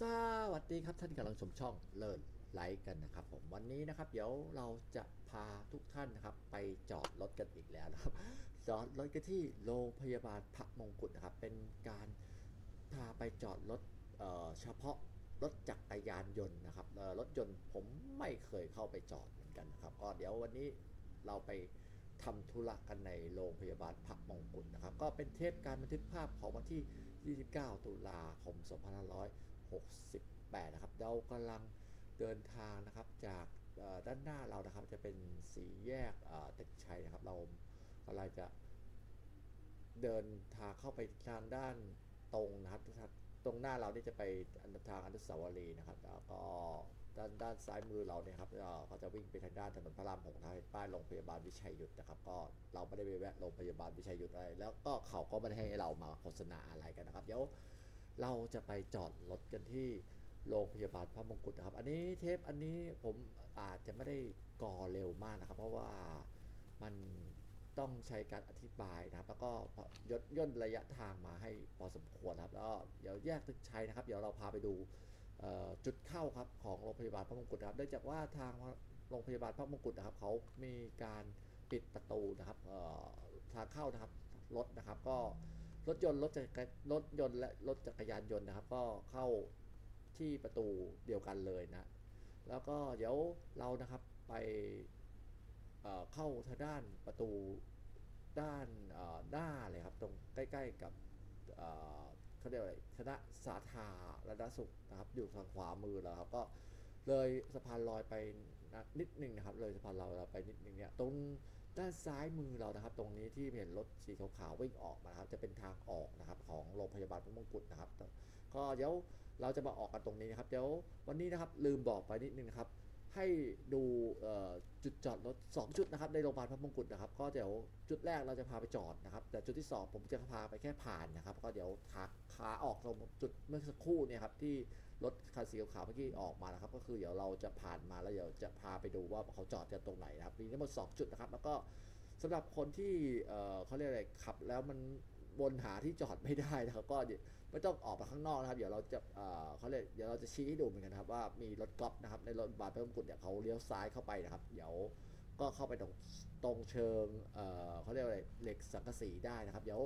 สวัสดีครับท่านกำลังชมช่องเลิศไลฟ์กันนะครับผมวันนี้นะครับเดี๋ยวเราจะพาทุกท่านนะครับ ไปจอดรถกันอีกแล้วนะครับ จอดรถกันที่โรงพยาบาลพระมงกุฎนะครับ เป็นการพาไปจอดรถเเฉพาะรถจักรยานยนต์นะครับรถยนต์ผมไม่เคยเข้าไปจอดเหมือนกันนะครับก็เดี๋ยววันนี้เราไปทำธุระกันในโรงพยาบาลพระมงกุฎนะครับ ก็เป็นเทปการบันทึกภาพของวันที่ 29 ตุลาคม 68 นะครับ เรากำลังเดินทางนะครับจากด้านหน้าเรานะครับ จะเป็นสีแยกตึกชัยนะครับ เรากำลังจะเดินทางเข้าไปทางด้านตรงนะครับตรงหน้าเรานี่จะไปทางอนุสาวรีย์นะครับแล้วก็ด้านด้านซ้ายมือเราเนี่ยครับเอ่อก็จะวิ่งไปทางด้านถนนพระรามหกทางป้ายโรงพยาบาลวิชัยยุทธนะครับ ก็เราไม่ได้ไปแวะโรงพยาบาลวิชัยยุทธอะไรแล้วก็เขาก็ไม่ได้ให้เรามาโฆษณาอะไรกันนะครับ เดี๋ยว เราจะไปจอดรถกันที่โรงพยาบาลพระมงกุฎนะครับ อันนี้เทปอันนี้ผมอาจจะไม่ได้ก่อเร็วมากนะครับ เพราะว่ามันต้องใช้การอธิบายนะครับ แล้วก็ย่นย่นระยะทางมาให้พอสมควรครับ แล้วเดี๋ยวแยกตึกชัยนะครับ เดี๋ยวเราพาไปดูจุดเข้าครับของโรงพยาบาลพระมงกุฎนะครับเนื่องจากว่าทางโรงพยาบาลพระมงกุฎนะครับ เขามีการปิดประตูนะครับทางเข้านะครับรถนะครับก็ รถยนต์รถจักรรถยนต์และรถจักรยานยนต์นะครับ ก็เข้าที่ประตูเดียวกันเลยนะ แล้วก็เดี๋ยวเรานะครับไปเเข้าทางด้านประตูด้านหน้าเลยครับ ตรงใกล้ๆกับเอ่อเขาเรียกว่าอะไรคณะสาธารณสุขนะครับ อยู่ทางขวามือเราครับก็เลยสะพานลอยไปนะนิดนึงนะครับ เลยสะพานลอยเราไปนิดนึงเนี่ยตรง ด้านซ้ายมือเรานะครับ ตรงนี้ที่เห็นรถสีขาวๆวิ่งออกมานะครับ จะเป็นทางออกนะครับของโรงพยาบาลพระมงกุฎนะครับ ก็เดี๋ยวเราจะมาออกกันตรงนี้นะครับ เดี๋ยววันนี้นะครับลืมบอกไปนิดนึงนะครับ ให้ดูจุดจอดรถ 2 จุดนะครับในโรงพยาบาลพระมงกุฎนะครับ ก็เดี๋ยวจุดแรกเราจะพาไปจอดนะครับ แต่จุดที่ 2 ผมจะพาไปแค่ผ่านนะครับ ก็เดี๋ยวขาขาออกตรงจุดเมื่อสักครู่เนี่ยครับที่ รถคันสีขาวเมื่อกี้ออกมานะครับ ก็คือเดี๋ยวเราจะผ่านมาแล้วเดี๋ยวจะพาไปดูว่าเขาจอดกันตรงไหนนะครับมีทั้งหมด2จุดนะครับ แล้วก็สำหรับคนที่เอ่อเขาเรียกอะไรขับแล้วมันวนหาที่จอดไม่ได้นะครับ ก็ไม่ต้องออกไปข้างนอกนะครับ เดี๋ยวเราจะเอ่อเขาเรียกเดี๋ยวเราจะชี้ให้ดูเหมือนกันครับว่ามีรถกอล์ฟนะครับในรถบาร์เพิ่มกุฎเนี่ยเขาเลี้ยวซ้ายเข้าไปนะครับ เดี๋ยวก็เข้าไปตรงตรงเชิงเอ่อเขาเรียกอะไรเหล็กสังกะสีได้นะครับ เดี๋ยว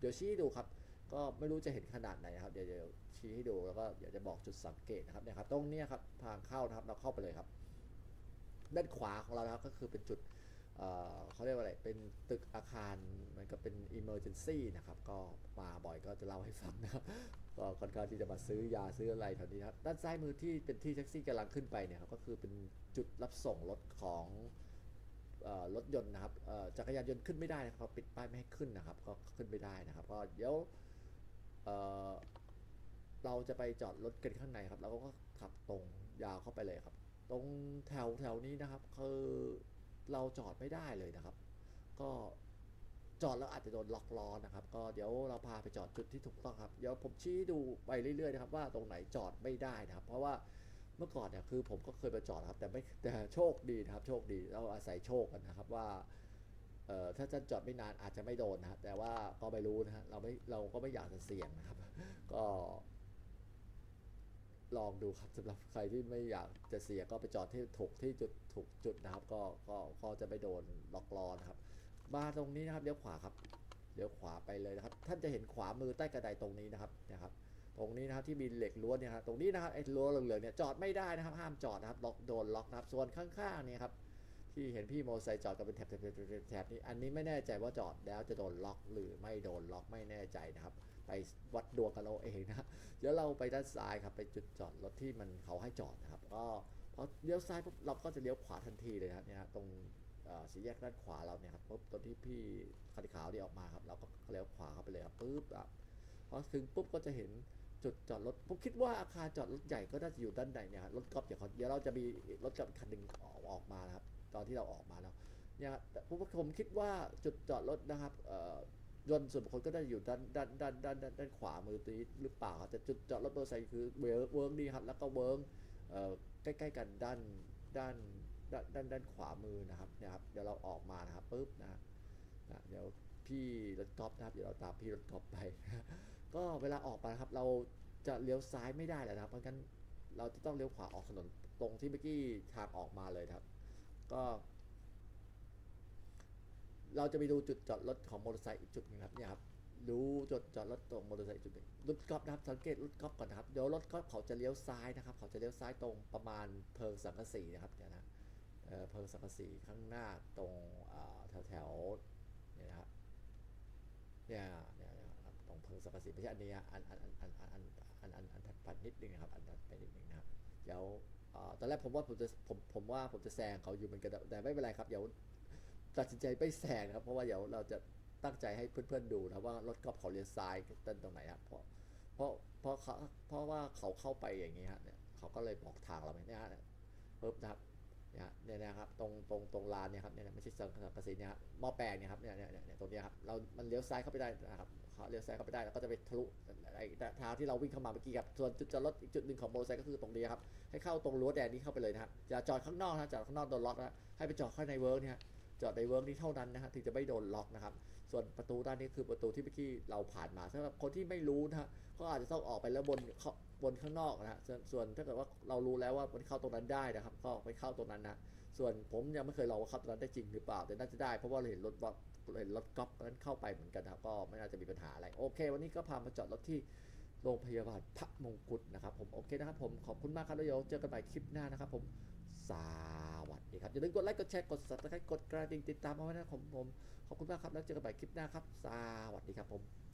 เดี๋ยวชี้ดูครับ ก็ไม่รู้จะเห็นขนาดไหนนะครับ เดี๋ยวเดี๋ยวชี้ให้ดูแล้วก็เดี๋ยวจะบอกจุดสังเกตนะครับเนี่ยครับ ตรงนี้ครับทางเข้านะครับเราเข้าไปเลยครับ ด้านขวาของเรานะครับก็คือเป็นจุดเเขาเรียกว่าอะไร เป็นตึกอาคาร มันก็เป็น emergency นะครับ ก็มาบ่อยก็จะเล่าให้ฟังนะครับ ก็ค่อนข้างที่จะมาซื้อยาซื้ออะไรแถวนี้ครับ ด้านซ้ายมือที่เป็นที่แท็กซี่กำลังขึ้นไปเนี่ยครับ ก็คือเป็นจุดรับส่งรถของรถยนต์นะครับจักรยานยนต์ขึ้นไม่ได้นะครับเขาปิดป้ายไม่ให้ขึ้นนะครับ ก็ขึ้นไม่ได้นะครับ ก็เดี๋ยว เราจะไปจอดรถกันข้างในครับแล้วก็ขับตรงยาวเข้าไปเลยครับ ตรงแถวแถวนี้นะครับ คือเราจอดไม่ได้เลยนะครับ ก็จอดแล้วอาจจะโดนล็อกล้อนะครับ ก็เดี๋ยวเราพาไปจอดจุดที่ถูกต้องครับ เดี๋ยวผมชี้ดูไปเรื่อยๆนะครับ ว่าตรงไหนจอดไม่ได้นะครับ เพราะว่าเมื่อก่อนเนี่ยคือผมก็เคยไปจอดครับ แต่ไม่แต่โชคดีนะครับ โชคดีเราอาศัยโชคกันนะครับว่า เอ่อถ้าจะจอดไม่นานอาจจะไม่โดนนะแต่ว่าก็ไม่รู้นะฮะเราไม่เราก็ไม่อยากจะเสี่ยงนะครับ ก็ ลองดูครับสำหรับใครที่ไม่อยากจะเสียก็ไปจอดที่ถูกที่จุดถูกจุดนะครับ ก็ก็ก็จะไม่โดนล็อกล้อนะครับ มาตรงนี้นะครับเลี้ยวขวาครับเลี้ยวขวาไปเลยนะครับ ท่านจะเห็นขวามือใต้กระไดตรงนี้นะครับนะครับ ตรงนี้นะครับที่มีเหล็กรั้วเนี่ยครับตรงนี้นะครับไอ้รั้วเหลืองๆเนี่ยจอดไม่ได้นะครับ ห้ามจอดนะครับล็อกโดนล็อกนะครับ ส่วนข้างๆเนี่ยครับ ที่เห็นพี่โมอเตอร์ไซค์จอดกันเป็นแถบแถบแถบนี้ อันนี้ไม่แน่ใจว่าจอดแล้วจะโดนล็อกหรือไม่โดนล็อกไม่แน่ใจนะครับ ไปวัดดวงกันเราเองนะเดี๋ยวเราไปด้านซ้ายครับไปจุดจอดรถที่มันเขาให้จอดนะครับ ก็พอเลี้ยวซ้ายปุ๊บเราก็จะเลี้ยวขวาทันทีเลยนะครับเนี่ยฮะตรงเสี่แยกด้านขวาเราเนี่ยครับปุ๊บตอนที่พี่คันขาวที่ออกมาครับเราก็เลี้ยวขวาเข้าไปเลยครับปุ๊บอะพอถึงปุ๊บก็จะเห็นจุดจอดรถผมคิดว่าอาคารจอดรถใหญ่ก็น่าจะอยู่ด้านในเนี่ยรถกอล์ฟเดี๋ยวเราจะมีรถกอล์ฟคันหนึ่งออกออกมานะครับ ตอนที่เราออกมาแล้วเนี่ยแต่ผมผมคิดว่าจุดจอดรถนะครับยนต์ส่วนบุคคลก็ได้อยู่ด้านด้านด้านด้านด้านขวามือตรงนี้หรือเปล่าแต่จุดจอดรถมอเตอร์ไซค์คือเวิร์กเวิร์กดีครับแล้วก็เวิร์กใกล้ๆกันด้านด้านด้านด้านด้านขวามือนะครับนี่ยครับ เดี๋ยวเราออกมานะครับปุ๊บนะนะเดี๋ยวพี่รถกอล์ฟนะครับเดี๋ยวเราตามพี่รถกอล์ฟไป ก็เวลาออกมาครับ เราจะเลี้ยวซ้ายไม่ได้แล้วนะครับ เพราะงั้นเราจะต้องเลี้ยวขวาออกถนนตรงที่เมื่อกี้ทางออกมาเลยครับ ก็ เราจะไปดูจุดจอดรถของมอเตอร์ไซค์อีกจุดหนึงครับเนี่ยครับดูจุดจอดรถตรงมอเตอร์ไซค์จุดหนึ่งรถกอล์ฟนะครับสังเกตรถกอล์ฟก่อนนะครับเดี๋ยวรถกอล์ฟเขาจะเลี้ยวซ้ายนะครับ เขาจะเลี้ยวซ้ายตรงประมาณเพิงสังกะสีนะครับเนี่ยนะเพิงสังกะสีข้างหน้าตรงแถวแถวๆเนี่ยนะครับเนี่ยเนี่ยนะครับตรงเพิงสังกะสีไม่ใช่อันนี้อันอันอันอันอันอันอันอันอันถัดไปนิดนึงนะครับอันถัดไปนิดนึงนะครับเดี๋ยวเอ่อ ตอนแรกผมว่าผมจะผมผมว่าผมจะแซงเขาอยู่เหมือนกันแต่ไม่เป็นไรครับเดี๋ยวตัดสินใจไปแซงครับ เพราะว่าเดี๋ยวเราจะตั้งใจให้เพื่อนๆดูนะว่ารถกอล์ฟเขาเลี้ยวซ้ายเต้นตรงไหนครับเพราะเพราะเพราะเขาเพราะว่าเขาเข้าไปอย่างนี้ฮะเนี่ยเขาก็เลยบอกทางเราไปเนี่ยฮะปึ๊บนะครับ เนี่ยเนี่ยนะครับตรงตรงตรงลานเนี่ยครับเนี่ยไม่ใช่สังกะสีเนี่ยหม้อแปลงเนี่ยครับเนี่ยเนี่ยเนี่ยตรงนี้ครับเรา มันเลี้ยวซ้ายเข้าไปได้นะครับเลี้ยวซ้ายเข้าไปได้แล้วก็จะไปทะลุไอ้ทางที่เราวิ่งเข้ามาเมื่อกี้ครับส่วนจุดจอดรถอีกจุดหนึ่งของมอเตอร์ไซค์ก็คือตรงนี้ครับให้เข้าตรงรั้วแดงนี้เข้าไปเลยนะฮะอย่าจอดข้างนอกนะจอดข้างนอกโดนล็อกนะให้ไปจอดข้างในเวิร์กเนี่ย จอดในเวิร์กนี้เท่านั้นนะฮะถึงจะไม่โดนล็อกนะครับ ส่วนประตูด้านนี้คือประตูที่เมื่อกี้เราผ่านมาสำหรับคนที่ไม่รู้นะฮะก็อาจจะต้องออกไปแล้วบนเขาบนข้างนอกนะฮะส่วนถ้าเกิดว่าเรารู้แล้วว่ามันเข้าตรงนั้นได้นะครับ ก็ไปเข้าตรงนั้นนะส่วนผมยังไม่เคยลองว่าเข้าตรงนั้นได้จริงหรือเปล่า แต่น่าจะได้เพราะว่าเราเห็นรถบัสเห็นรถก๊อฟนั้นเข้าไปเหมือนกันนะครับก็ไม่น่าจะมีปัญหาอะไรโอเค วันนี้ก็พามาจอดรถที่โรงพยาบาลพระมงกุฎนะครับผมโอเคนะครับผมขอบคุณมากครับแล้วเดี๋ยวเจอกันใหม่คลิปหน้านะครับผม สวัสดีครับ อย่าลืมกดไลค์ กดแชร์ กดซับสไครต์กดกระดิ่งติดตามเอาไว้นะครับผมผม ขอบคุณมากครับ แล้วเจอกันใหม่คลิปหน้าครับ สวัสดีครับผม